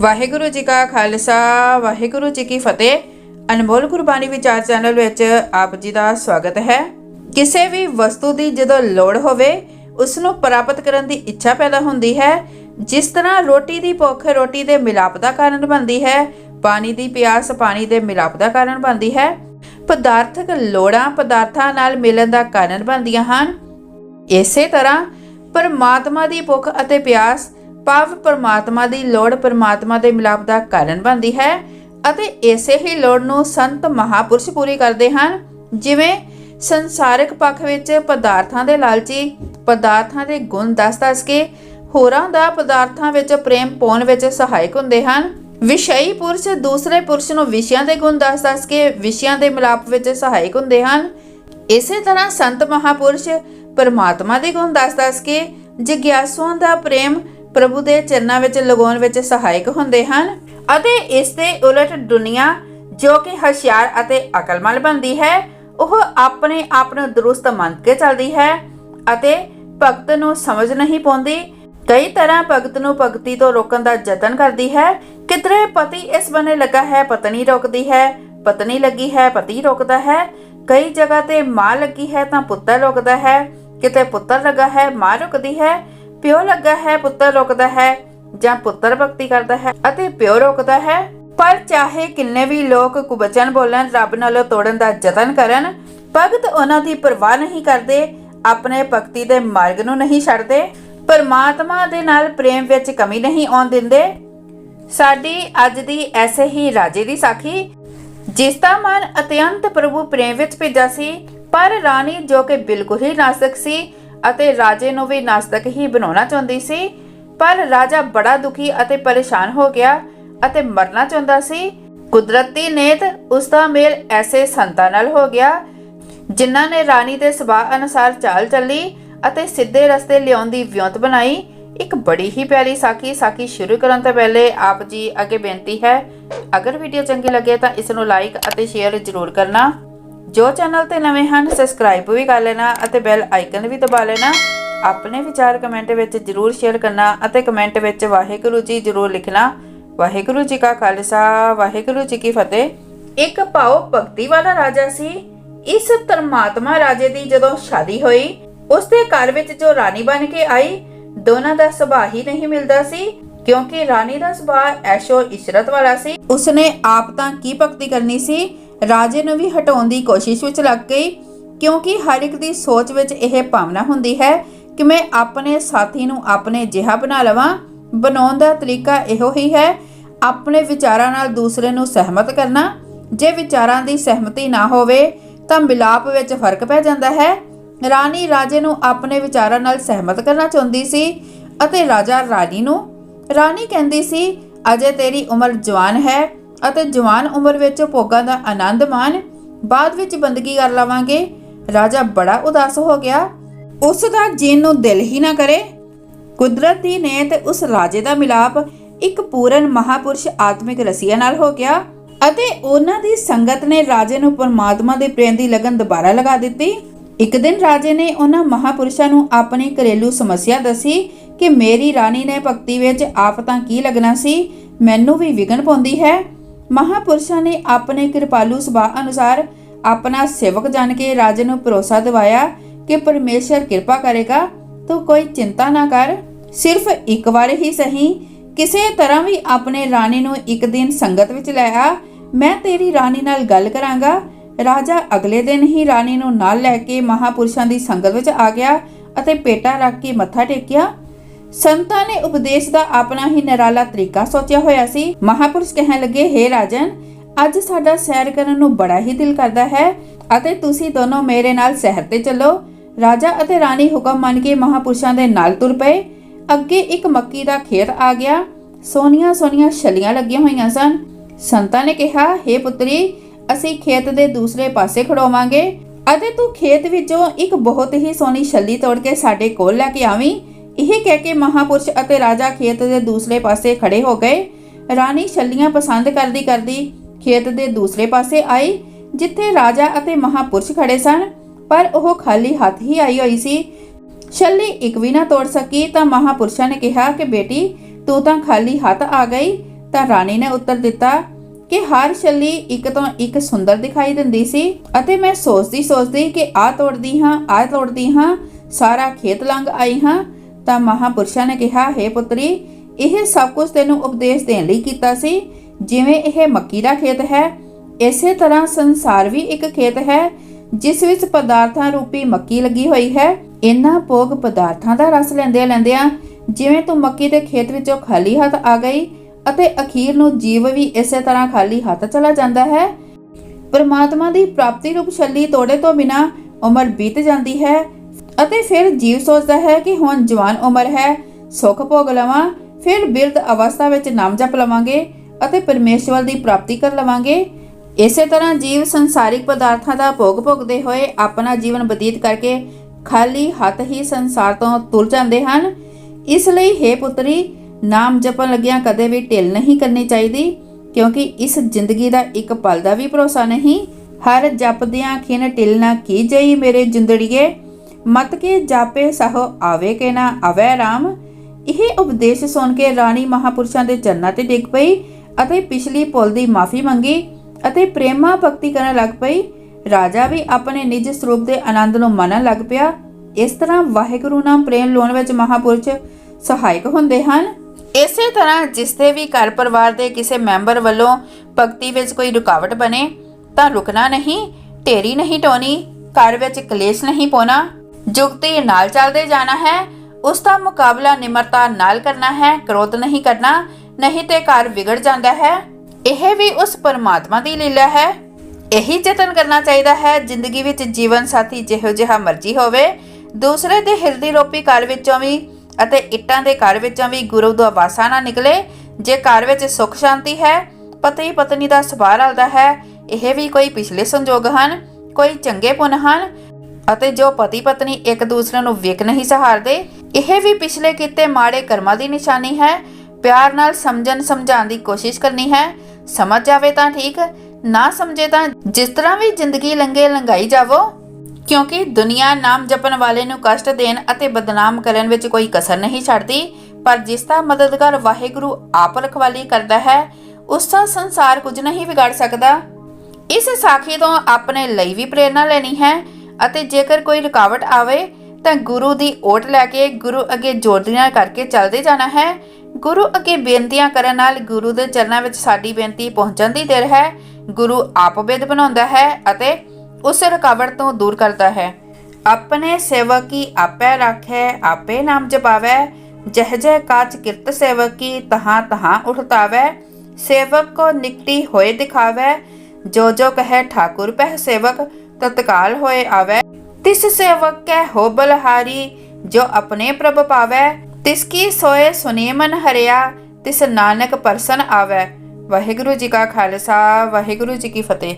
ਵਾਹਿਗੁਰੂ ਜੀ ਕਾ ਖਾਲਸਾ, ਵਾਹਿਗੁਰੂ ਜੀ ਕੀ ਫਤਿਹ। ਅਨਮੋਲ ਗੁਰਬਾਣੀ ਵਿਚਾਰ ਚੈਨਲ ਵਿੱਚ ਆਪ ਜੀ ਦਾ ਸਵਾਗਤ ਹੈ। ਕਿਸੇ ਵੀ ਵਸਤੂ ਦੀ ਜਦੋਂ ਲੋੜ ਹੋਵੇ ਉਸ ਨੂੰ ਪ੍ਰਾਪਤ ਕਰਨ ਦੀ ਇੱਛਾ ਪੈਦਾ ਹੁੰਦੀ ਹੈ। ਜਿਸ ਤਰ੍ਹਾਂ ਰੋਟੀ ਦੀ ਭੁੱਖ ਰੋਟੀ ਦੇ ਮਿਲਾਪ ਦਾ ਕਾਰਨ ਬਣਦੀ ਹੈ, ਪਾਣੀ ਦੀ ਪਿਆਸ ਪਾਣੀ ਦੇ ਮਿਲਾਪ ਦਾ ਕਾਰਨ ਬਣਦੀ ਹੈ। ਪਦਾਰਥਕ ਲੋੜਾਂ ਪਦਾਰਥਾਂ ਨਾਲ ਮਿਲਣ ਦਾ ਕਾਰਨ ਬਣਦੀਆਂ ਹਨ। ਇਸੇ ਤਰ੍ਹਾਂ ਪਰਮਾਤਮਾ ਦੀ ਭੁੱਖ ਅਤੇ ਪਿਆਸ ਭਾਵ ਪਰਮਾਤਮਾ ਦੀ ਲੋੜ ਪਰਮਾਤਮਾ ਦੇ ਮਿਲਾਪ ਦਾ ਕਾਰਨ ਬਣਦੀ ਹੈ ਅਤੇ ਇਸੇ ਹੀ ਲੋੜ ਨੂੰ ਸੰਤ ਮਹਾਪੁਰਸ਼ ਪੂਰੀ ਕਰਦੇ ਹਨ, ਜਿਵੇਂ ਸੰਸਾਰਿਕ ਪੱਖ ਵਿੱਚ ਪਦਾਰਥਾਂ ਦੇ ਲਾਲਚੀ, ਪਦਾਰਥਾਂ ਦੇ ਗੁਣ ਦੱਸ-ਦੱਸ ਕੇ ਹੋਰਾਂ ਦਾ ਪਦਾਰਥਾਂ ਵਿੱਚ ਪ੍ਰੇਮ ਪਾਉਣ ਵਿੱਚ ਸਹਾਇਕ ਹੁੰਦੇ ਹਨ। ਵਿਸ਼ਈ ਪੁਰਸ਼ ਦੂਸਰੇ ਪੁਰਸ਼ ਨੂੰ ਵਿਸ਼ਿਆਂ ਦੇ ਗੁਣ ਦੱਸ-ਦੱਸ ਕੇ ਵਿਸ਼ਿਆਂ ਦੇ ਮਿਲਾਪ ਵਿੱਚ ਸਹਾਇਕ ਹੁੰਦੇ ਹਨ। ਇਸੇ ਤਰ੍ਹਾਂ ਸੰਤ ਮਹਾਪੁਰਸ਼ ਪਰਮਾਤਮਾ ਦੇ ਗੁਣ ਦੱਸ-ਦੱਸ ਕੇ ਜਿਗਿਆਸੂਆਂ ਦਾ ਪ੍ਰੇਮ ਪ੍ਰਭੂ ਦੇ ਚਰਨਾਂ ਵਿੱਚ ਲਗਾਉਣ ਵਿੱਚ ਸਹਾਇਕ ਹੁੰਦੇ ਹਨ ਅਤੇ ਇਸ ਦੇ ਉਲਟ ਦੁਨੀਆ ਜੋ ਕਿ ਹੁਸ਼ਿਆਰ ਅਤੇ ਅਕਲਮੰਦ ਬਣਦੀ ਹੈ, ਉਹ ਆਪਣੇ ਆਪ ਨੂੰ ਦਰੁਸਤ ਮੰਨ ਕੇ ਚੱਲਦੀ ਹੈ ਅਤੇ ਭਗਤ ਨੂੰ ਸਮਝ ਨਹੀਂ ਪਾਉਂਦੀ। ਕਈ ਤਰ੍ਹਾਂ ਭਗਤ ਨੂੰ ਭਗਤੀ ਤੋਂ ਰੋਕਣ ਦਾ ਯਤਨ ਕਰਦੀ ਹੈ। ਕਿਧਰੇ ਪਤੀ ਇਸ ਬਨੇ ਲੱਗਾ ਹੈ, ਪਤਨੀ ਰੋਕਦੀ ਹੈ, ਪਤਨੀ ਲੱਗੀ ਹੈ, ਪਤੀ ਰੋਕਦਾ ਹੈ। ਕਈ ਜਗ੍ਹਾ ਤੇ ਮਾਂ ਲੱਗੀ ਹੈ ਤਾਂ ਪੁੱਤਰ ਰੋਕਦਾ ਹੈ। ਕਿਤੇ ਪੁੱਤਰ ਲੱਗਾ ਹੈ, ਮਾਂ ਰੁਕਦੀ ਹੈ। ਪਿਓ ਲੱਗਾ ਹੈ, ਪੁੱਤਰ ਰੁਕਦਾ ਹੈ ਜਾਂ ਪੁੱਤਰ ਭਗਤੀ ਕਰਦਾ ਹੈ ਅਤੇ ਪਿਓ ਰੋਕਦਾ ਹੈ। ਪਰ ਚਾਹੇ ਕਿੰਨੇ ਵੀ ਲੋਕ ਕੁਬਚਨ ਬੋਲਣ, ਰੱਬ ਨਾਲੋਂ ਤੋੜਨ ਦਾ ਯਤਨ ਕਰਨ, ਭਗਤ ਉਹਨਾਂ ਦੀ ਪਰਵਾਹ ਨਹੀਂ ਕਰਦੇ, ਆਪਣੇ ਭਗਤੀ ਦੇ ਮਾਰਗ ਨੂੰ ਨਹੀਂ ਛੱਡਦੇ, ਪਰਮਾਤਮਾ ਦੇ ਨਾਲ ਪ੍ਰੇਮ ਵਿੱਚ ਕਮੀ ਨਹੀਂ ਆਉਣ ਦਿੰਦੇ। ਸਾਡੀ ਅੱਜ ਦੀ ਐਸੇ ਹੀ ਰਾਜੇ ਦੀ ਸਾਖੀ, ਜਿਸ ਦਾ ਮਨ ਅਤਿਅੰਤ ਪ੍ਰਭੂ ਪ੍ਰੇਮ ਵਿੱਚ ਭਿੱਜਾ ਸੀ, ਪਰ ਰਾਣੀ ਜੋ ਕਿ ਬਿਲਕੁਲ ਹੀ ਨਾਸਤਕ ਸੀ ਅਤੇ ਰਾਜੇ ਨੂੰ ਵੀ ਨਾਸਤਕ ਹੀ ਬਣਾਉਣਾ ਚਾਹੁੰਦੀ ਸੀ, ਪਰ ਰਾਜਾ ਬੜਾ ਦੁਖੀ ਅਤੇ ਪਰੇਸ਼ਾਨ ਹੋ ਗਿਆ ਅਤੇ ਮਰਨਾ ਚਾਹੁੰਦਾ ਸੀ। ਕੁਦਰਤੀ ਨੇਤ ਉਸ ਦਾ ਮੇਲ ਐਸੇ ਸੰਤਾਂ ਨਾਲ ਹੋ ਗਿਆ, ਜਿਨ੍ਹਾਂ ਨੇ ਰਾਣੀ ਦੇ ਸੁਭਾਅ ਅਨੁਸਾਰ ਚਾਲ ਚੱਲੀ ਅਤੇ ਸਿੱਧੇ ਰਸਤੇ ਲਿਆਉਣ ਦੀ ਵਿਉਂਤ ਬਣਾਈ। ਇੱਕ ਬੜੀ ਹੀ ਪਿਆਰੀ ਸਾਖੀ ਸਾਖੀ ਸ਼ੁਰੂ ਕਰਨ ਤੋਂ ਪਹਿਲੇ ਆਪ ਜੀ ਅੱਗੇ ਬੇਨਤੀ ਹੈ, ਅਗਰ ਵੀਡੀਓ ਚੰਗੀ ਲੱਗੇ ਤਾਂ ਇਸ ਨੂੰ ਲਾਈਕ ਅਤੇ ਸ਼ੇਅਰ ਜ਼ਰੂਰ ਕਰਨਾ। ਜੋ ਚੈਨਲ ਤੇ ਨਵੇਂ ਹਨ ਸਬਸਕ੍ਰਾਈਬ ਵੀ ਕਰ ਲੈਣਾ ਅਤੇ ਬੈਲ ਆਈਕਨ ਵੀ ਦਬਾ ਲੈਣਾ। ਆਪਣੇ ਵਿਚਾਰ ਕਮੈਂਟ ਵਿੱਚ ਜ਼ਰੂਰ ਸ਼ੇਅਰ ਕਰਨਾ ਅਤੇ ਕਮੈਂਟ ਵਿੱਚ ਵਾਹਿਗੁਰੂ ਜੀ ਜ਼ਰੂਰ ਲਿਖਣਾ। ਵਾਹਿਗੁਰੂ ਜੀ ਕਾ ਖਾਲਸਾ, ਵਾਹਿਗੁਰੂ ਜੀ ਕੀ ਫਤਿਹ। ਇੱਕ ਭਾਉ ਭਗਤੀ ਵਾਲਾ ਰਾਜਾ ਸੀ। ਇਸ ਧਰਮਾਤਮਾ ਰਾਜੇ ਦੀ ਜਦੋਂ ਸ਼ਾਦੀ ਹੋਈ ਉਸ ਦੇ ਘਰ ਵਿੱਚ ਜੋ ਰਾਣੀ ਬਣ ਕੇ ਆਈ, ਦੋਨਾਂ ਦਾ ਸੁਭਾਅ ਹੀ ਨਹੀਂ ਮਿਲਦਾ ਸੀ, ਕਿਉਂਕਿ ਰਾਣੀ ਦਾ ਸੁਭਾਅ ਐਸ਼ੋ ਇਸ਼ਰਤ ਵਾਲਾ ਸੀ। ਉਸਨੇ ਆਪ ਤਾਂ ਕੀ ਭਗਤੀ ਕਰਨੀ ਸੀ? ਰਾਜੇ ਨੂੰ ਵੀ ਹਟਾਉਣ ਦੀ ਕੋਸ਼ਿਸ਼ ਵਿੱਚ ਲੱਗ ਗਈ, ਕਿਉਂਕਿ ਹਰ ਇੱਕ ਦੀ ਸੋਚ ਵਿੱਚ ਇਹ ਭਾਵਨਾ ਹੁੰਦੀ ਹੈ ਕਿ ਮੈਂ ਆਪਣੇ ਸਾਥੀ ਨੂੰ ਆਪਣੇ ਜਿਹਾ ਬਣਾ ਲਵਾਂ। ਬਣਾਉਣ ਦਾ ਤਰੀਕਾ ਇਹੋ ਹੀ ਹੈ, ਆਪਣੇ ਵਿਚਾਰਾਂ ਨਾਲ ਦੂਸਰੇ ਨੂੰ ਸਹਿਮਤ ਕਰਨਾ। ਜੇ ਵਿਚਾਰਾਂ ਦੀ ਸਹਿਮਤੀ ਨਾ ਹੋਵੇ, ਤਾਂ ਮਿਲਾਪ ਵਿੱਚ ਫ਼ਰਕ ਪੈ ਜਾਂਦਾ ਹੈ। ਰਾਣੀ ਰਾਜੇ ਨੂੰ ਆਪਣੇ ਵਿਚਾਰਾਂ ਨਾਲ ਸਹਿਮਤ ਕਰਨਾ ਚਾਹੁੰਦੀ ਸੀ ਅਤੇ ਰਾਜਾ ਰਾਣੀ ਨੂੰ, ਰਾਣੀ ਕਹਿੰਦੀ ਸੀ, ਅਜੇ ਤੇਰੀ ਉਮਰ ਜਵਾਨ ਹੈ ਅਤੇ ਜਵਾਨ ਉਮਰ ਵਿੱਚ ਭੋਗਾਂ ਦਾ ਆਨੰਦ ਮਾਣ। ਬਾਅਦ ਵਿੱਚ ਬੰਦਗੀ ਕਰ ਲਵਾਂਗੇ। ਰਾਜਾ ਬੜਾ ਉਦਾਸ ਹੋ ਗਿਆ। ਉਸ ਦਾ ਜੀਣ ਨੂੰ ਦਿਲ ਹੀ ਨਾ ਕਰੇ। ਕੁਦਰਤ ਦੀ ਨੇ ਨੇਤ ਉਸ ਰਾਜੇ ਦਾ ਮਿਲਾਪ ਇੱਕ ਪੂਰਨ ਮਹਾਪੁਰਸ਼ ਆਤਮਿਕ ਰਸੀਆ ਨਾਲ ਹੋ ਗਿਆ ਅਤੇ ਉਹਨਾਂ ਦੀ ਸੰਗਤ ਨੇ ਰਾਜੇ ਨੂੰ ਪਰਮਾਤਮਾ ਦੇ ਪ੍ਰੇਮ ਦੀ ਲਗਨ ਦੁਬਾਰਾ ਲਗਾ ਦਿੱਤੀ। ਇੱਕ ਦਿਨ ਰਾਜੇ ਨੇ ਉਹਨਾਂ ਮਹਾਪੁਰਸ਼ਾਂ ਨੂੰ ਆਪਣੀ ਘਰੇਲੂ ਸਮੱਸਿਆ ਦੱਸੀ ਕਿ, ਮੇਰੀ ਰਾਣੀ ਨੇ ਭਗਤੀ ਵਿੱਚ ਆਪ ਤਾਂ ਕੀ ਲੱਗਣਾ ਸੀ? ਮੈਨੂੰ ਵੀ ਵਿਗਨ ਪਾਉਂਦੀ ਹੈ। ਮਹਾਪੁਰਸ਼ਾਂ ਨੇ ਆਪਣੇ ਕਿਰਪਾਲੂ ਸੁਭਾਅ ਅਨੁਸਾਰ ਆਪਣਾ ਸੇਵਕ ਜਾਣ ਕੇ ਰਾਜੇ ਨੂੰ ਭਰੋਸਾ ਦਿਵਾਇਆ ਕਿ ਪਰਮੇਸ਼ਰ ਕਿਰਪਾ ਕਰੇਗਾ, ਤੂੰ ਕੋਈ ਚਿੰਤਾ ਨਾ ਕਰ। ਸਿਰਫ ਇੱਕ ਵਾਰ ਹੀ ਸਹੀ, ਕਿਸੇ ਤਰ੍ਹਾਂ ਵੀ ਆਪਣੇ ਰਾਣੀ ਨੂੰ ਇੱਕ ਦਿਨ ਸੰਗਤ ਵਿੱਚ ਲੈ ਆ, ਮੈਂ ਤੇਰੀ ਰਾਣੀ ਨਾਲ ਗੱਲ ਕਰਾਂਗਾ। ਰਾਜਾ ਅਗਲੇ ਦਿਨ ਹੀ ਰਾਣੀ ਨੂੰ ਨਾਲ ਲੈ ਕੇ ਮਹਾਪੁਰਸ਼ਾਂ ਦੀ ਸੰਗਤ ਵਿੱਚ ਆ ਗਿਆ ਅਤੇ ਪੇਟਾ ਰੱਖ ਕੇ ਮੱਥਾ ਟੇਕਿਆ। ਸੰਤਾਂ ਨੇ ਉਪਦੇਸ਼ ਦਾ ਆਪਣਾ ਹੀ ਨਿਰਾਲਾ ਤਰੀਕਾ ਸੋਚਿਆ ਹੋਇਆ ਸੀ। ਮਹਾਪੁਰਸ਼ ਕਹਿਣ ਲੱਗੇ हे ਰਾਜਨ, ਅੱਜ ਸਾਡਾ ਸੈਰ ਕਰਨ ਨੂੰ ਬੜਾ ਹੀ ਦਿਲ ਕਰਦਾ ਹੈ ਅਤੇ ਤੁਸੀਂ ਦੋਨੋਂ ਮੇਰੇ ਨਾਲ ਸੈਰ ਤੇ ਚੱਲੋ। ਰਾਜਾ ਅਤੇ ਰਾਣੀ ਹੁਕਮ ਮੰਨ ਕੇ ਮਹਾਪੁਰਸ਼ਾਂ ਦੇ ਨਾਲ ਤੁਰ ਪਏ। ਅੱਗੇ ਇੱਕ ਮੱਕੀ ਦਾ ਖੇਤ ਆ ਗਿਆ। ਸੋਨੀਆਂ ਸੋਨੀਆਂ ਛਲੀਆਂ ਲੱਗੀਆਂ ਹੋਈਆਂ ਸਨ। ਸੰਤਾਂ ਨੇ ਕਿਹਾ हे ਪੁੱਤਰੀ, ਅਸੀਂ ਖੇਤ ਦੇ ਦੂਸਰੇ ਪਾਸੇ ਖੜੋਵਾਂਗੇ ਅਤੇ ਤੂੰ ਖੇਤ ਵਿੱਚੋਂ ਇੱਕ ਬਹੁਤ ਹੀ ਸੋਹਣੀ ਛੱਲੀ ਤੋੜ ਕੇ ਸਾਡੇ ਕੋਲ ਲੈ ਕੇ ਆਵੀਂ। ਇਹ ਕਹਿ ਕੇ ਮਹਾਪੁਰਸ਼ ਅਤੇ ਰਾਜਾ ਖੇਤ ਦੇ ਦੂਸਰੇ ਪਾਸੇ ਖੜੇ ਹੋ ਗਏ। ਰਾਣੀ ਛੱਲੀਆਂ ਪਸੰਦ ਕਰਦੀ ਕਰਦੀ ਖੇਤ ਦੇ ਦੂਸਰੇ ਪਾਸੇ ਆਈ, ਜਿੱਥੇ ਰਾਜਾ ਅਤੇ ਮਹਾਪੁਰਸ਼ ਖੜੇ ਸਨ। ਪਰ ਉਹ ਖਾਲੀ ਹੱਥ ਹੀ ਆਈ ਹੋਈ ਸੀ। ਛੱਲੀ ਇੱਕ ਵੀ ਨਾ ਤੋੜ ਸਕੀ ਤਾਂ ਮਹਾਪੁਰਸ਼ਾਂ ਨੇ ਕਿਹਾ ਕਿ ਬੇਟੀ, ਤੂੰ ਤਾਂ ਖਾਲੀ ਹੱਥ ਆ ਗਈ। ਤਾਂ ਰਾਣੀ ਨੇ ਉੱਤਰ ਦਿੱਤਾ ਕਿ ਹਰ ਛੱਲੀ ਇੱਕ ਤੋਂ ਇੱਕ ਸੁੰਦਰ ਦਿਖਾਈ ਦਿੰਦੀ ਸੀ ਅਤੇ ਮੈਂ ਸੋਚਦੀ ਸੋਚਦੀ ਕਿ ਆ ਤੋੜਦੀ ਹਾਂ ਆ ਤੋੜਦੀ ਹਾਂ, ਸਾਰਾ ਖੇਤ ਲੰਘ ਆਈ ਹਾਂ। ਤਾਂ ਮਹਾਪੁਰਸ਼ਾਂ ਨੇ ਕਿਹਾ, ਹੈ ਪੁੱਤਰੀ, ਇਹ ਸਭ ਕੁਝ ਤੈਨੂੰ ਉਪਦੇਸ਼ ਦੇਣ ਲਈ ਕੀਤਾ ਸੀ। ਜਿਵੇਂ ਇਹ ਮੱਕੀ ਦਾ ਖੇਤ ਹੈ, ਇਸੇ ਤਰ੍ਹਾਂ ਸੰਸਾਰ ਵੀ ਇੱਕ ਖੇਤ ਹੈ, ਜਿਸ ਵਿੱਚ ਪਦਾਰਥਾਂ ਰੂਪੀ ਮੱਕੀ ਲੱਗੀ ਹੋਈ ਹੈ। ਇਹਨਾਂ ਭੋਗ ਪਦਾਰਥਾਂ ਦਾ ਰਸ ਲੈਂਦਿਆਂ ਲੈਂਦਿਆਂ ਜਿਵੇਂ ਤੂੰ ਮੱਕੀ ਦੇ ਖੇਤ ਵਿੱਚੋਂ ਖਾਲੀ ਹੱਥ ਆ ਗਈ ਅਤੇ ਅਖੀਰ ਨੂੰ ਜੀਵ ਵੀ ਇਸੇ ਤਰ੍ਹਾਂ ਖਾਲੀ ਹੱਥ ਚਲਾ ਜਾਂਦਾ ਹੈ। ਪਰਮਾਤਮਾ ਦੀ ਪ੍ਰਾਪਤੀ ਰੂਪ ਛੱਲੀ ਤੋੜੇ ਤੋਂ ਬਿਨਾ ਉਮਰ ਬੀਤ ਜਾਂਦੀ ਹੈ। ਅਤੇ ਫਿਰ ਜੀਵ ਸੋਚਦਾ ਹੈ ਕਿ ਹੁਣ ਜਵਾਨ ਉਮਰ ਹੈ, ਸੁੱਖ ਭੋਗ ਲਵਾਂ, ਫਿਰ ਬਿਰਧ ਅਵਸਥਾ ਵਿੱਚ ਨਾਮ ਜਪ ਲਵਾਂਗੇ ਅਤੇ ਪਰਮੇਸ਼ਵਰ ਦੀ ਪ੍ਰਾਪਤੀ ਕਰ ਲਵਾਂਗੇ। ਇਸੇ ਤਰ੍ਹਾਂ ਜੀਵ ਸੰਸਾਰਿਕ ਪਦਾਰਥਾਂ ਦਾ ਭੋਗ ਭੋਗਦੇ ਹੋਏ ਆਪਣਾ ਜੀਵਨ ਬਤੀਤ ਕਰਕੇ ਖਾਲੀ ਹੱਥ ਹੀ ਸੰਸਾਰ ਤੋਂ ਤੁਰ ਜਾਂਦੇ ਹਨ। ਇਸ ਲਈ हे ਪੁੱਤਰੀ, ਨਾਮ ਜਪਣ ਲੱਗਿਆਂ ਕਦੇ ਵੀ ਢਿੱਲ ਨਹੀਂ ਕਰਨੀ ਚਾਹੀਦੀ, ਕਿਉਂਕਿ ਇਸ ਜ਼ਿੰਦਗੀ ਦਾ ਇੱਕ ਪਲ ਦਾ ਵੀ ਭਰੋਸਾ ਨਹੀਂ। ਹਰ ਜਪਦਿਆਂ ਖਿਨ ਢਿੱਲ ਨਾ ਕੀ ਜਈ ਮੇਰੇ ਜਿੰਦੜੀਏ। ਮਤ ਕੇ ਜਾਪੇ ਸਹੋ ਆਵੇ ਕੇ ਨਾ ਆਵੇ ਰਾਮ। ਇਹ ਉਪਦੇਸ਼ ਸੁਣ ਕੇ ਰਾਣੀ ਮਹਾਪੁਰਸ਼ਾਂ ਦੇ ਚਰਨਾਂ ਤੇ ਡਿੱਗ ਪਈ ਅਤੇ ਪਿਛਲੀ ਭੁੱਲ ਦੀ ਮਾਫੀ ਮੰਗੀ ਅਤੇ ਪ੍ਰੇਮਾ ਭਗਤੀ ਕਰਨ ਲੱਗ ਪਈ। ਰਾਜਾ ਵੀ ਆਪਣੇ ਨਿੱਜ ਸਰੂਪ ਦੇ ਆਨੰਦ ਨੂੰ ਮਾਣਨ ਲੱਗ ਪਿਆ। ਇਸ ਤਰ੍ਹਾਂ ਵਾਹਿਗੁਰੂ ਨਾਮ ਪ੍ਰੇਮ ਲਾਉਣ ਵਿੱਚ ਮਹਾਪੁਰਸ਼ ਸਹਾਇਕ ਹੁੰਦੇ ਹਨ। ਇਸੇ ਤਰ੍ਹਾਂ ਜਿਸ ਦੇ ਵੀ ਘਰ ਪਰਿਵਾਰ ਦੇ ਕਿਸੇ ਮੈਂਬਰ ਵੱਲੋਂ ਭਗਤੀ ਵਿੱਚ ਕੋਈ ਰੁਕਾਵਟ ਬਣੇ ਤਾਂ ਰੁਕਣਾ ਨਹੀਂ, ਢੇਰੀ ਨਹੀਂ ਟੋਣੀ, ਘਰ ਵਿੱਚ ਕਲੇਸ਼ ਨਹੀਂ ਪਾਉਣਾ। ਜੁਗਤੀ ਨਾਲ ਚੱਲਦੇ ਜਾਣਾ ਹੈ, ਉਸ ਦਾ ਮੁਕਾਬਲਾ ਨਿਮਰਤਾ ਨਾਲ ਕਰਨਾ ਹੈ, ਕ੍ਰੋਧ ਨਹੀਂ ਕਰਨਾ, ਨਹੀਂ ਤੇ ਘਰ ਵਿਗੜ ਜਾਂਦਾ ਹੈ। ਇਹ ਵੀ ਉਸ ਪਰਮਾਤਮਾ ਦੀ ਲੀਲਾ ਹੈ। ਇਹੀ ਯਤਨ ਕਰਨਾ ਚਾਹੀਦਾ ਹੈ, ਜ਼ਿੰਦਗੀ ਵਿੱਚ ਜੀਵਨ ਸਾਥੀ ਜਿਹੋ ਜਿਹਾ ਮਰਜ਼ੀ ਹੋਵੇ, ਦੂਸਰੇ ਦੇ ਹਿਰਦੀ ਰੋਪੀ ਘਰ ਵਿੱਚੋਂ ਵੀ ਅਤੇ ਇੱਟਾਂ ਦੇ ਘਰ ਵਿੱਚੋਂ ਵੀ ਗੁਰੂ ਦਾ ਵਾਸਾ ਨਾ ਨਿਕਲੇ, ਜੇ ਘਰ ਵਿੱਚ ਸੁੱਖ ਸ਼ਾਂਤੀ ਹੈ ਪਤੀ ਪਤਨੀ ਦਾ ਸੁਭਾਅ ਰਲਦਾ ਹੈ, ਇਹ ਵੀ ਕੋਈ ਪਿਛਲੇ ਸੰਜੋਗ ਹਨ, ਕੋਈ ਚੰਗੇ ਪੁੰਨ ਹਨ ਅਤੇ ਜੋ ਪਤੀ ਪਤਨੀ ਇੱਕ ਦੂਸਰੇ ਨੂੰ ਵਿਕ ਨਹੀਂ ਸਹਾਰਦੇ, ਇਹ ਵੀ ਪਿਛਲੇ ਕੀਤੇ ਮਾੜੇ ਕਰਮਾਂ ਦੀ ਨਿਸ਼ਾਨੀ ਹੈ। ਪਿਆਰ ਨਾਲ ਸਮਝਣ ਸਮਝਾਉਣ ਦੀ ਕੋਸ਼ਿਸ਼ ਕਰਨੀ ਹੈ। ਸਮਝ ਜਾਵੇ ਤਾਂ ਠੀਕ, ਨਾ ਸਮਝੇ ਤਾਂ ਜਿਸ ਤਰ੍ਹਾਂ ਵੀ ਜ਼ਿੰਦਗੀ ਲੰਘੇ ਲੰਘਾਈ ਜਾਵੋ। ਕਿਉਂਕਿ ਦੁਨੀਆ ਨਾਮ ਜਪਣ ਵਾਲੇ ਨੂੰ ਕਸ਼ਟ ਦੇਣ ਅਤੇ ਬਦਨਾਮ ਕਰਨ ਵਿੱਚ ਕੋਈ ਕਸਰ ਨਹੀਂ ਛੱਡਦੀ, ਪਰ ਜਿਸ ਦਾ ਮਦਦਗਾਰ ਵਾਹਿਗੁਰੂ ਆਪ ਰਖਵਾਲੀ ਕਰਦਾ ਹੈ, ਉਸ ਦਾ ਸੰਸਾਰ ਕੁਝ ਨਹੀਂ ਵਿਗਾੜ ਸਕਦਾ। ਇਸ ਸਾਖੀ ਤੋਂ ਆਪਣੇ ਲਈ ਵੀ ਪ੍ਰੇਰਣਾ ਲੈਣੀ ਹੈ। ਅਤੇ ਜੇਕਰ ਕੋਈ ਰੁਕਾਵਟ ਆਵੇ, ਤਾਂ ਗੁਰੂ ਦੀ ਓਟ ਲੈ ਕੇ ਗੁਰੂ ਅੱਗੇ ਜੋੜਦੀਆਂ ਕਰਕੇ ਚੱਲਦੇ ਜਾਣਾ ਹੈ। ਗੁਰੂ ਅੱਗੇ ਬੇਨਤੀਆਂ ਕਰਨ ਨਾਲ ਗੁਰੂ ਦੇ ਚਰਨਾਂ ਵਿੱਚ ਸਾਡੀ ਬੇਨਤੀ ਪਹੁੰਚਣ ਦੀ ਦੇਰ ਹੈ। ਗੁਰੂ ਆਪ ਬਿਦ ਬਣਾਉਂਦਾ ਹੈ ਅਤੇ ਉਸ ਰੁਕਾਵਟ ਤੋਂ ਦੂਰ ਕਰਦਾ ਹੈ। ਆਪਣੇ ਸੇਵਕੀ ਕੀ ਆਪੇ ਰੱਖੇ, ਆਪੇ ਨਾਮ ਜਪਾਵੇ। ਜਹ ਜਹ ਕਾਚ ਕਿਰਤ ਸੇਵਕ ਤਹਾਂ ਤਹਾਂ ਉਠਤਾਵੇ। ਸੇਵਕ ਕੋ ਨਿਕਟੀ ਹੋਏ ਦਿਖਾਵੇ। ਜੋ ਜੋ ਕਹੇ ਠਾਕੁਰ ਪਹਿ ਸੇਵਕ। ਤਤਕਾਲ ਹੋਏ ਆਵੇ। ਤਿਸ ਸੇਵਕ ਕੈ ਹੋ ਬਲਹਾਰੀ, ਜੋ ਆਪਣੇ ਪ੍ਰਭ ਪਾਵੇ। ਤਿਸ ਕੀ ਸੋਏ ਸੁਨੇ ਮਨ ਹਰਿਆ, ਤਿਸ ਨਾਨਕ ਪਰਸਨ ਆਵੈ। ਵਾਹਿਗੁਰੂ ਜੀ ਕਾ ਖਾਲਸਾ, ਵਾਹਿਗੁਰੂ ਜੀ ਕੀ ਫਤਿਹ।